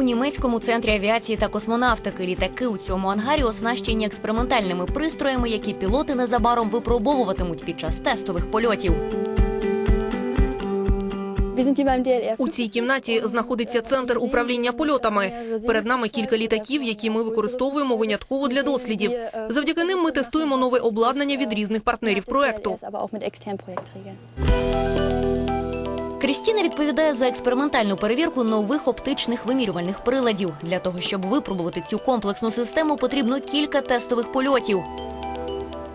у німецькому центрі авіації та космонавтики. Літаки у цьому ангарі оснащені експериментальними пристроями, які пілоти незабаром випробовуватимуть під час тестових польотів. У цій кімнаті знаходиться центр управління польотами. Перед нами кілька літаків, які ми використовуємо винятково для дослідів. Завдяки ним ми тестуємо нове обладнання від різних партнерів проекту. Крістіна відповідає за експериментальну перевірку нових оптичних вимірювальних приладів. Для того, щоб випробувати цю комплексну систему, потрібно кілька тестових польотів.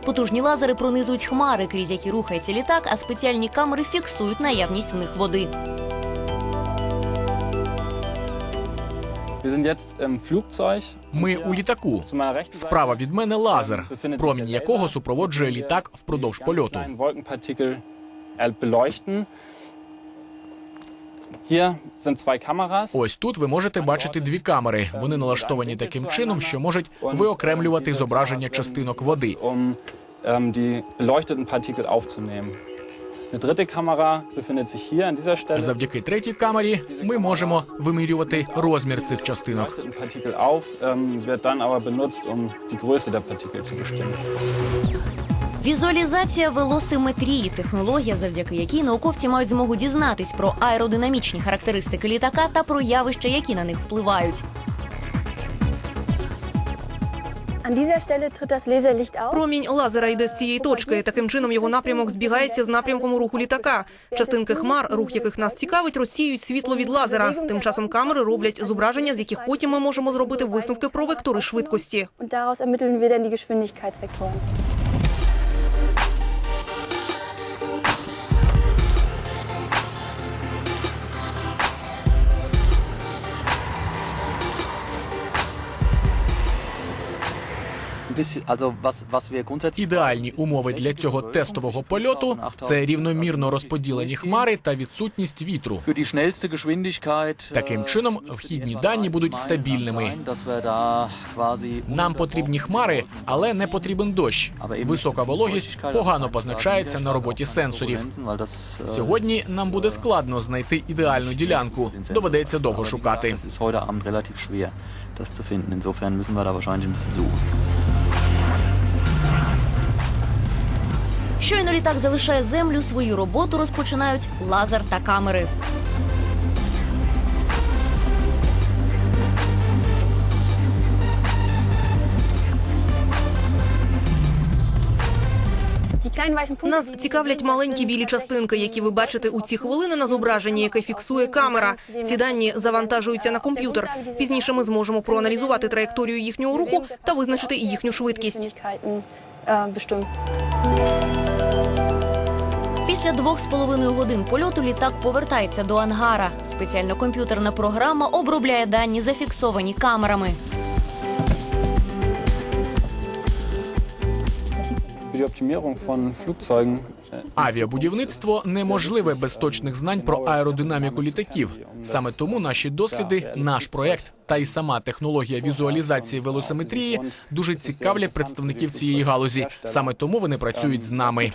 Потужні лазери пронизують хмари, крізь які рухається літак, а спеціальні камери фіксують наявність в них води. Ми у літаку. Справа від мене лазер, промінь якого супроводжує літак впродовж польоту. Ось тут ви можете бачити дві камери. Вони налаштовані таким чином, що можуть виокремлювати зображення частинок води. Um ähm. Завдяки третій камері ми можемо вимірювати розмір цих частинок. Візуалізація велосиметрії технологія, завдяки якій науковці мають змогу дізнатись про аеродинамічні характеристики літака та про явища, які на них впливають. Промінь лазера йде з цієї точки. Таким чином його напрямок збігається з напрямком руху літака. Частинки хмар, рух яких нас цікавить, розсіюють світло від лазера. Тим часом камери роблять зображення, з яких потім ми можемо зробити висновки про вектори швидкості. Ідеальні умови для цього тестового польоту це рівномірно розподілені хмари та відсутність вітру. Таким чином, вхідні дані будуть стабільними. Нам потрібні хмари, але не потрібен дощ. Висока вологість погано позначається на роботі сенсорів. äh, Сьогодні нам буде складно знайти ідеальну ділянку. Доведеться довго шукати. Insofern müssen wir da wahrscheinlich ein bisschen suchen. Щойно літак залишає землю, свою роботу розпочинають лазер та камери. Нас цікавлять маленькі білі частинки, які ви бачите у ці хвилини на зображенні, яке фіксує камера. Ці дані завантажуються на комп'ютер. Пізніше ми зможемо проаналізувати траєкторію їхнього руху та визначити їхню швидкість. Після двох з половиною годин польоту літак повертається до ангара. Спеціальна комп'ютерна програма обробляє дані, зафіксовані камерами. Авіабудівництво неможливе без точних знань про аеродинаміку літаків. Саме тому наші досліди, наш проект та й сама технологія візуалізації велосиметрії дуже цікавлять представників цієї галузі. Саме тому вони працюють з нами.